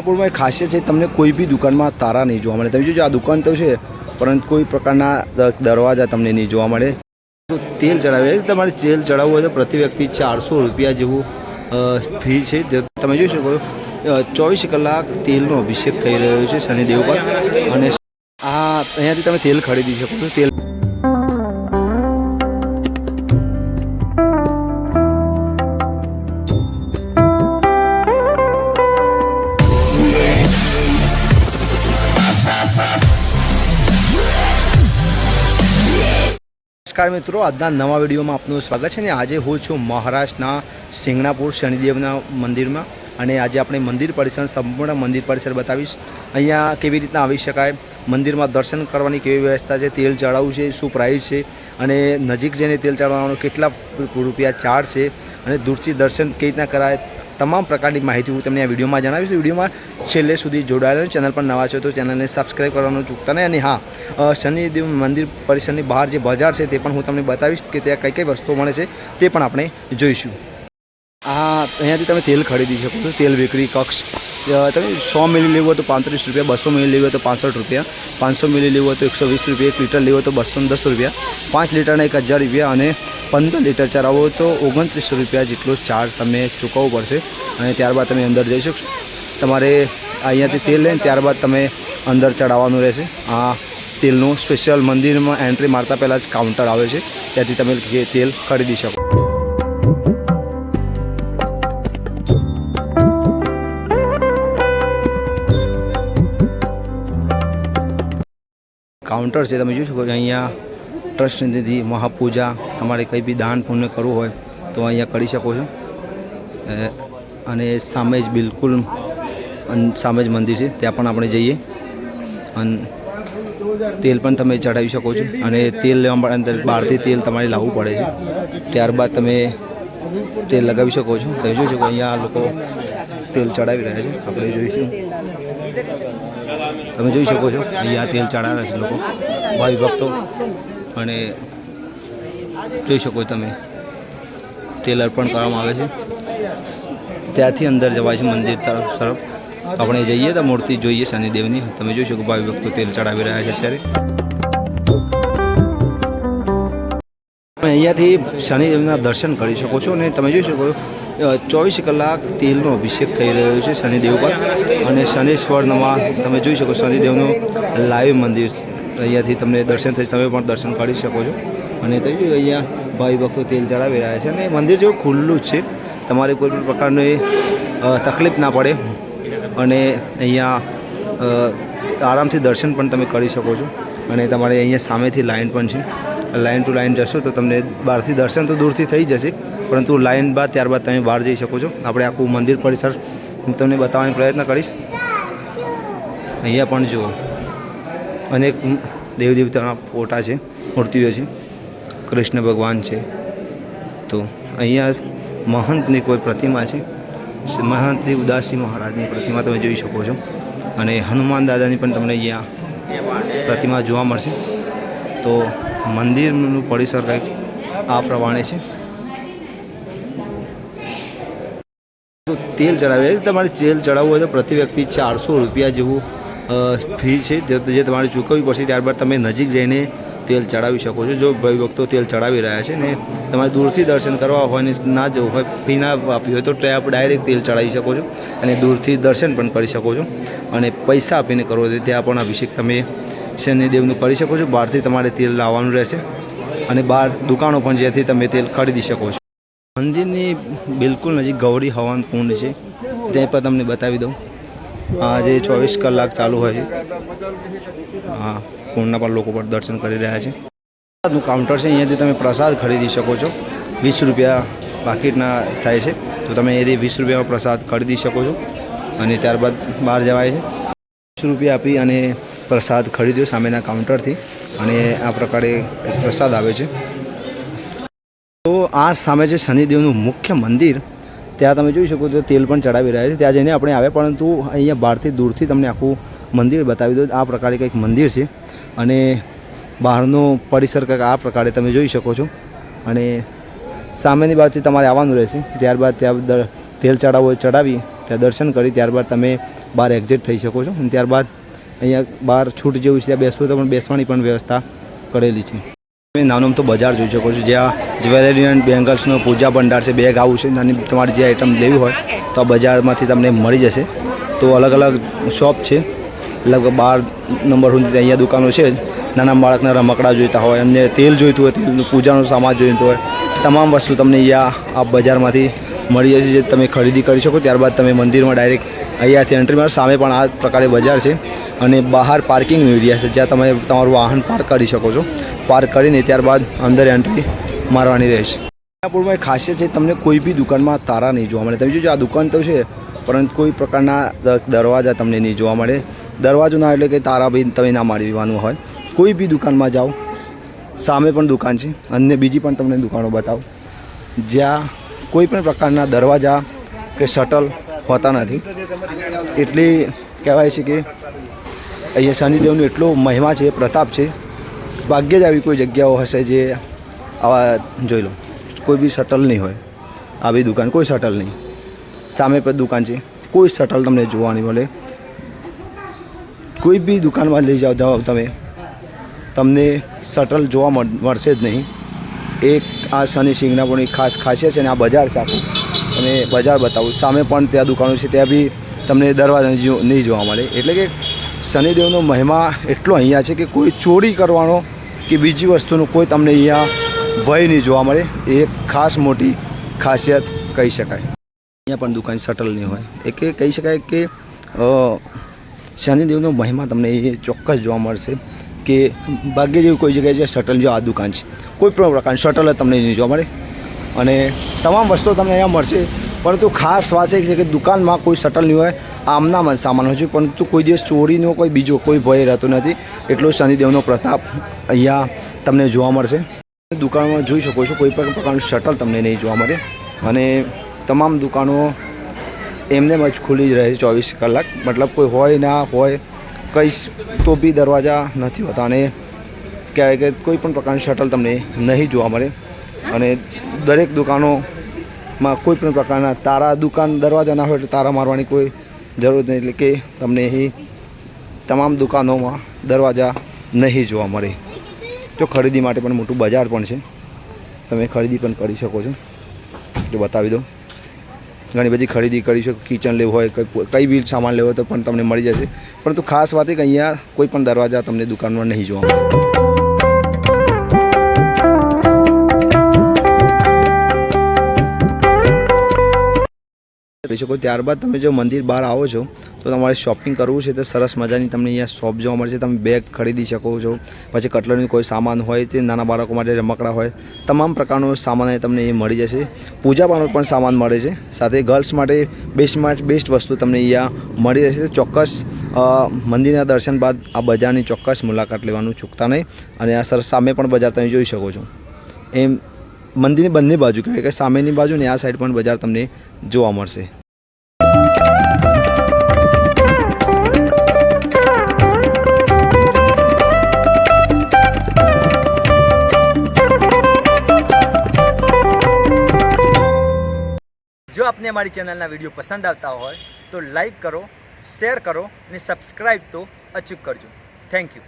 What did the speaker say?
સિંગાપુરમાં ખાસિયત છે, તમને કોઈ બી દુકાનમાં તારા નહીં જોવા મળે. તમે જોજો, આ દુકાન તો છે, પરંતુ કોઈ પ્રકારના દરવાજા તમને નહીં જોવા મળે. તેલ ચડાવે તમારે તેલ ચડાવવું હોય તો પ્રતિ વ્યક્તિ ચારસો રૂપિયા જેવું ફી છે. તમે જોઈ શકો ચોવીસ કલાક તેલનો અભિષેક થઈ રહ્યો છે શનિદેવ પર. અને આ, અહીંયાથી તમે તેલ ખરીદી શકો છો. તેલ નમસ્કાર મિત્રો, આજના નવા વિડીયોમાં આપનું સ્વાગત છે ને આજે હું છું મહારાષ્ટ્રના સિંગણાપુર શનિદેવના મંદિરમાં અને આજે આપણે મંદિર પરિસર, સંપૂર્ણ મંદિર પરિસર બતાવીશ. અહીંયા કેવી રીતના આવી શકાય, મંદિરમાં દર્શન કરવાની કેવી વ્યવસ્થા છે, તેલ ચડાવવું છે, શું પ્રાઇસ છે અને નજીક જઈને તેલ ચડાવવાનો કેટલા રૂપિયા ચાર્જ છે અને દૂરથી દર્શન કેવી રીતના કરાય તમામ પ્રકારની માહિતી હું તમને આ વિડીયોમાં જણાવીશ. વિડીયોમાં છેલ્લે સુધી જોડાયેલો. ચેનલ પર નવા છો તો ચેનલને સબસ્ક્રાઈબ કરવાનું ચૂકતા નહીં. અને હા શનિદેવ મંદિર પરિસરની બહાર જે બજાર છે તે પણ હું તમને બતાવીશ કે ત્યાં કઈ કઈ વસ્તુઓ મળે છે તે પણ આપણે જોઈશું. આ, અહીંયાથી તમે તેલ ખરીદી શકો છો. તેલ વિક્રી, કક્ષ. તમે સો મિલી લેવું હોય તો પાંત્રીસ રૂપિયા, બસો મિલી લેવું હોય તો પાંસઠ રૂપિયા, પાંચસો મિલી લેવું હોય તો એકસો વીસ રૂપિયા, એક લીટર લેવું હોય તો બસો દસ રૂપિયા, પાંચ લીટરના એક હજાર રૂપિયા અને પંદર લીટર ચરાવો તો ઓગણત્રીસો રૂપિયા જેટલો ચાર્જ તમે ચૂકવવો પડશે. અને ત્યારબાદ તમે અંદર જઈ શકશો. તમારે અહીંયાથી તેલ લઈને ત્યારબાદ તમે અંદર ચડાવવાનું રહેશે. આ તેલનું સ્પેશિયલ મંદિરમાં એન્ટ્રી મારતા પહેલાં જ કાઉન્ટર આવે છે. ત્યાંથી તમે તેલ ખરીદી શકો. કાઉન્ટર છે, તમે જોઈ શકો છો, અહીંયા ટ્રસ્ટ નિધિ મહાપૂજા તમારે કંઈ બી દાન પુણ્ય કરવું હોય તો અહીંયા કરી શકો છો. અને સામે જ બિલકુલ સામે જ મંદિર છે, ત્યાં પણ આપણે જઈએ. અને, તેલ પણ તમે ચડાવી શકો છો. અને તેલ લેવા અંદર બહારથી તેલ તમારે લાવવું પડે છે. ત્યારબાદ તમે તેલ લગાવી શકો છો. તમે જોઈ શકો અહીંયા લોકો તેલ ચડાવી રહ્યા છે. આપણે જોઈશું. તમે જોઈ શકો છો. અહીંયા તેલ ચડાવે છે લોકો. ભાઈ ભક્તો અને જોઈ શકો તમે, તેલ અર્પણ કરવામાં આવે છે. ત્યાંથી અંદર જવાય છે મંદિર તરફ તરફ. આપણે જઈએ તો મૂર્તિ જોઈએ શનિદેવની. તમે જોઈ શકો ભાવિ ભક્તો તેલ ચડાવી રહ્યા છે અત્યારે. તમે અહીંયાથી શનિદેવના દર્શન કરી શકો છો અને તમે જોઈ શકો ચોવીસ કલાક તેલનો અભિષેક થઈ રહ્યો છે શનિદેવ પર. અને શનેશ્વરમાં તમે જોઈ શકો શનિદેવનું લાઈવ મંદિર અહીંયાથી તમને દર્શન થઈ તમે પણ દર્શન કરી શકો છો. અને થઈ ગયું અહીંયા ભાઈ ભક્તો તેલ ચડાવી રહ્યા છે. અને મંદિર જેવું ખુલ્લું જ છે. તમારે કોઈ પણ પ્રકારની તકલીફ ના પડે. અને અહીંયા આરામથી દર્શન પણ તમે કરી શકો છો. અને તમારે અહીંયા સામેથી લાઇન પણ છે. લાઇન ટુ લાઇન જશો તો તમને બહારથી દર્શન તો દૂરથી થઈ જશે. પરંતુ લાઇન બાદ, ત્યારબાદ તમે બહાર જઈ શકો છો. આપણે આખું મંદિર પરિસર હું તમને બતાવવાનો પ્રયત્ન કરીશ. અહીંયા પણ જુઓ. અનેક દેવ દેવતાના ફોટા છે, મૂર્તિઓ છે. કૃષ્ણ ભગવાન છે. તો અહીંયા મહંતની કોઈ પ્રતિમા છે? મહંત ઉદાસી મહારાજની પ્રતિમા તમે જોઈ શકો છો. અને હનુમાન દાદાની પણ તમને અહીંયા પ્રતિમા જોવા મળશે. તો મંદિરનું પરિસર કંઈક આ પ્રમાણે છે. તેલ ચડાવે તમારે તેલ ચડાવવું હોય તો પ્રતિ વ્યક્તિ ચારસો રૂપિયા જેવું ફી છે, જે તમારે ચૂકવવી પડશે, ત્યારબાદ તમે નજીક જઈને તેલ ચડાવી શકો છો. જો ભાઈ ભક્તો તેલ ચડાવી રહ્યા છે ને તમારે દૂરથી દર્શન કરવા હોય ને ના જવું હોય ફી ના આપવી હોય, તો આપ ડાયરેક્ટ તેલ ચડાવી શકો છો અને દૂરથી દર્શન પણ કરી શકો છો. અને પૈસા આપીને હોય તો ત્યાં પણ અભિષેક તમે શનિદેવનું કરી શકો છો. બહારથી તમારે તેલ લાવવાનું રહેશે અને બહાર દુકાનો પણ જેથી તમે તેલ ખરીદી શકો છો. મંદિરની બિલકુલ નજીક ગૌરી હવન કુંડ છે. ત્યાં પણ તમને બતાવી દઉં. આ જે ચોવીસ કલાક ચાલુ હોય છે. હા કુંડના પણ લોકો પણ દર્શન કરી રહ્યા છે. પ્રસાદનું કાઉન્ટર છે, અહીંયાથી તમે પ્રસાદ ખરીદી શકો છો. વીસ રૂપિયા પાકીટના થાય છે. તો તમે એથી વીસ રૂપિયામાં પ્રસાદ ખરીદી શકો છો અને ત્યારબાદ બહાર જવાય છે. વીસ રૂપિયા આપી અને પ્રસાદ ખરીદ્યો સામેના કાઉન્ટરથી અને આ પ્રકારે પ્રસાદ આવે છે. તો આ સામે છે શનિદેવનું મુખ્ય મંદિર ત્યાં તમે જોઈ શકો છો, તેલ પણ ચડાવી રહ્યા છે. ત્યાં જઈને આપણે આવ્યા, પરંતુ અહીંયા બહારથી દૂરથી તમને આખું મંદિર બતાવી દો આ પ્રકારે કંઈક મંદિર છે. અને બહારનો પરિસર કંઈક આ પ્રકારે તમે જોઈ શકો છો. અને સામેની બાજુથી તમારે આવવાનું રહેશે. ત્યારબાદ ત્યાં તેલ ચડાવો, ચડાવી ત્યાં દર્શન કરી, ત્યારબાદ તમે બહાર એક્ઝિટ થઈ શકો છો. અને ત્યારબાદ અહીંયા બહાર છૂટ જેવું છે, ત્યાં બેસવું તો પણ બેસવાની પણ વ્યવસ્થા કરેલી છે. નાનું તો બજાર જોઈ શકો છો. જ્યાં જ્વેલરી એન્ડ બેંગલ્સનો પૂજા ભંડાર છે બેગ આવું છે, નાની તમારી જે આઈટમ લેવી હોય તો આ બજારમાંથી તમને મળી જશે. તો અલગ અલગ શોપ છે. લગભગ બાર નંબર સુધી અહીંયા દુકાનો છે નાના બાળકના રમકડા જોઈતા હોય એમને તેલ જોઈતું હોય, તેલનું પૂજાનો સામાન જોઈતું હોય, તમામ વસ્તુ તમને અહીંયા આ બજારમાંથી મળી જશે જે તમે ખરીદી કરી શકો, ત્યારબાદ તમે મંદિરમાં ડાયરેક્ટ અહીંયાથી એન્ટ્રી મારો સામે પણ આ પ્રકારે બજાર છે અને બહાર પાર્કિંગનો એરિયા છે, જ્યાં તમે તમારું વાહન પાર્ક કરી શકો છો. પાર્ક કરીને ત્યારબાદ અંદર એન્ટ્રી મારવાની રહેશે. મિદનાપુરમાં એક ખાસિયત છે, તમને કોઈ બી દુકાનમાં તારા નહીં જોવા મળે. તમે જોજો, આ દુકાન તો છે, પરંતુ કોઈ પ્રકારના દરવાજા તમને નહીં જોવા મળે. દરવાજો ના એટલે કે તારા બી તમે ના મારવાનું હોય. કોઈ બી દુકાનમાં જાઓ, સામે પણ દુકાન છે, અને બીજી પણ તમને દુકાનો બતાવો. જ્યાં કોઈ પણ પ્રકારના દરવાજા કે શટલ હોતા નથી. એટલી કહેવાય છે કે અહીંયા શનિદેવનો એટલો મહિમા છે, પ્રતાપ છે. ભાગ્યે જ આવી કોઈ જગ્યાઓ હશે જે આવા જોઈ લો. કોઈ બી શટલ નહીં હોય. આવી દુકાન, કોઈ શટલ નહીં. સામે પર દુકાન છે. કોઈ શટલ તમને જોવા નહીં મળે. કોઈ બી દુકાનમાં લઈ જાઓ જાઓ તમે. તમને શટલ જોવા મળ- મળશે જ નહીં. એક આ શનિ સિંગનાપુરની ખાસ ખાસિયત છે અને આ બજાર છે આખું. અને બજાર બતાવું. સામે પણ ત્યાં દુકાનો છે, ત્યાં બી તમને દરવાજા નહીં જોવા મળે. એટલે કે શનિદેવનો મહિમા એટલો અહીંયા છે કે કોઈ ચોરી કરવાનો કે બીજી વસ્તુનો કોઈ તમને અહીંયા ભય નહીં જોવા મળે. એ ખાસ મોટી ખાસિયત કહી શકાય. અહીંયા પણ દુકાન શટલ નહીં હોય. એ કહી શકાય કે શનિદેવનો મહિમા તમને એ ચોક્કસ જોવા મળશે. કે ભાગ્ય જેવી કોઈ જગ્યાએ છે શટલ જો આ દુકાન છે. કોઈ પણ પ્રકારની શટલ જ તમને નહીં જોવા મળે. અને તમામ વસ્તુઓ તમને અહીંયા મળશે. પરંતુ ખાસ વાત એ છે કે દુકાનમાં કોઈ શટલ નહીં હોય આમનામાં મન સામાન હોય છે. પરંતુ કોઈ દિવસ ચોરીનો કોઈ બીજો કોઈ ભય રહેતો નથી. એટલો શનિદેવનો પ્રતાપ અહીંયા તમને જોવા મળશે. દુકાનમાં જોઈ શકો છો, કોઈ પણ પ્રકારનું શટલ તમને નહીં જોવા મળે. અને તમામ દુકાનો એમને જ ખુલ્લી જ રહે છે ચોવીસ કલાક. મતલબ કોઈ હોય ના હોય કંઈ તો બી દરવાજા નથી હોતા અને કહેવાય કે કોઈ પણ પ્રકારની શટલ તમને નહીં જોવા મળે. અને દરેક દુકાનોમાં કોઈ પણ પ્રકારના તારા દુકાન દરવાજા ના હોય એટલે તારા મારવાની કોઈ જરૂર નહીં. એટલે કે તમને અહીં તમામ દુકાનોમાં દરવાજા નહીં જોવા મળે. તો ખરીદી માટે પણ મોટું બજાર પણ છે. તમે ખરીદી પણ કરી શકો છો. જો બતાવી દઉં. ઘણી બધી ખરીદી કરી શકો કિચન લેવું હોય, કંઈ બી સામાન લેવો હોય તો પણ તમને મળી જશે. પરંતુ ખાસ વાત એ કે અહીંયા કોઈ પણ દરવાજા તમને દુકાનમાં નહીં જોવા મળે. કરી શકો. ત્યારબાદ તમે જો મંદિર બહાર આવો છો, તો તમારે શોપિંગ કરવું છે, તો સરસ મજાની તમને અહીંયા શોપ જોવા મળશે. તમે બેગ ખરીદી શકો છો. પછી કટલરીનું કોઈ સામાન હોય, તે નાના બાળકો માટે રમકડા હોય, તમામ પ્રકારનો સામાન તમને એ મળી જશે. પૂજાપાનો પણ સામાન મળે છે. સાથે ગર્લ્સ માટે બેસ્ટમાં બેસ્ટ વસ્તુ તમને અહીંયા મળી રહેશે. તો ચોક્કસ મંદિરના દર્શન બાદ આ બજારની ચોક્કસ મુલાકાત લેવાનું ચૂકતા નહીં. અને આ સરસ સામે પણ બજાર તમે જોઈ શકો છો. એમ, મંદિરની બંને બાજુ કહેવાય કે સામેની બાજુ ને આ સાઈડ પણ બજાર તમને જોવા મળશે. જો મારી ચેનલના વીડિયો પસંદ આવતા હોય તો લાઈક કરો, શેર કરો અને સબસ્ક્રાઈબ તો અચૂક કરજો. Thank you